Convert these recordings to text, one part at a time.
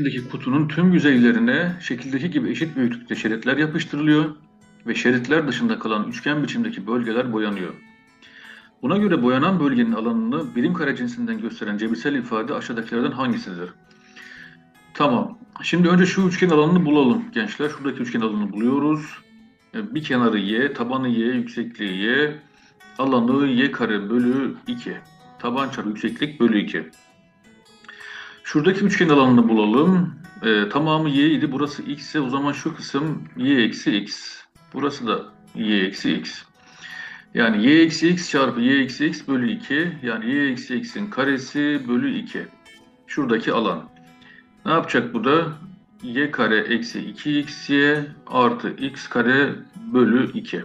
şeklindeki kutunun tüm yüzeylerine şekildeki gibi eşit büyüklükte şeritler yapıştırılıyor ve şeritler dışında kalan üçgen biçimdeki bölgeler boyanıyor. Buna göre boyanan bölgenin alanını birim kare cinsinden gösteren cebirsel ifade aşağıdakilerden hangisidir? Tamam. Şimdi önce şu üçgen alanını bulalım gençler. Şuradaki üçgen alanını buluyoruz. E, Bir kenarı y, tabanı y, yüksekliği y, alanı y kare bölü 2. Taban çarpı yükseklik bölü 2. Şuradaki üçgen alanını bulalım. E, tamamı y idi. Burası x ise o zaman şu kısım y eksi x. Burası da y eksi x. Yani y eksi x çarpı y eksi x bölü 2. Yani y eksi x'in karesi bölü 2. Şuradaki alan. Ne yapacak bu da? y kare eksi 2xy artı x kare bölü 2.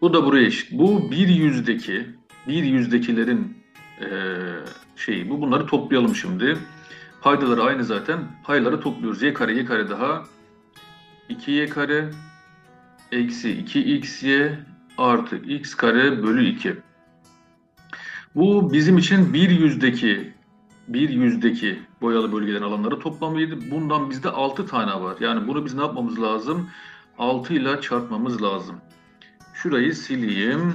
Bu da buraya eşit. Bu bir yüzdeki, bir yüzdekilerin eee şeyi. Bu bunları toplayalım şimdi. Paydaları aynı zaten. Payları topluyoruz. y kare y kare daha 2y kare eksi 2xy artı x kare bölü 2. Bu bizim için bir yüzdeki bir yüzdeki boyalı bölgelerin alanları toplamıydı. Bundan bizde 6 tane var. Yani bunu biz ne yapmamız lazım? 6 ile çarpmamız lazım. Şurayı sileyim.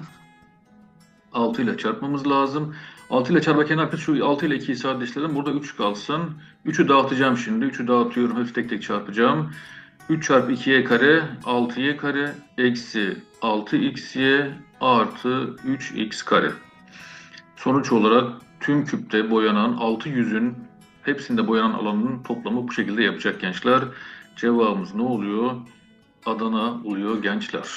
6 ile çarpmamız lazım. 6 ile çarparken arkadaşlar şu 6 ile 2'yi sadeleştirelim. Burada 3 kalsın. 3'ü dağıtacağım şimdi. 3'ü dağıtıyorum. Hepsi tek tek çarpacağım. 3 çarpı 2y kare 6y kare eksi 6xy artı 3x kare. Sonuç olarak tüm küpte boyanan 6 yüzün hepsinde boyanan alanının toplamı bu şekilde yapacak gençler. Cevabımız ne oluyor? Adana oluyor gençler.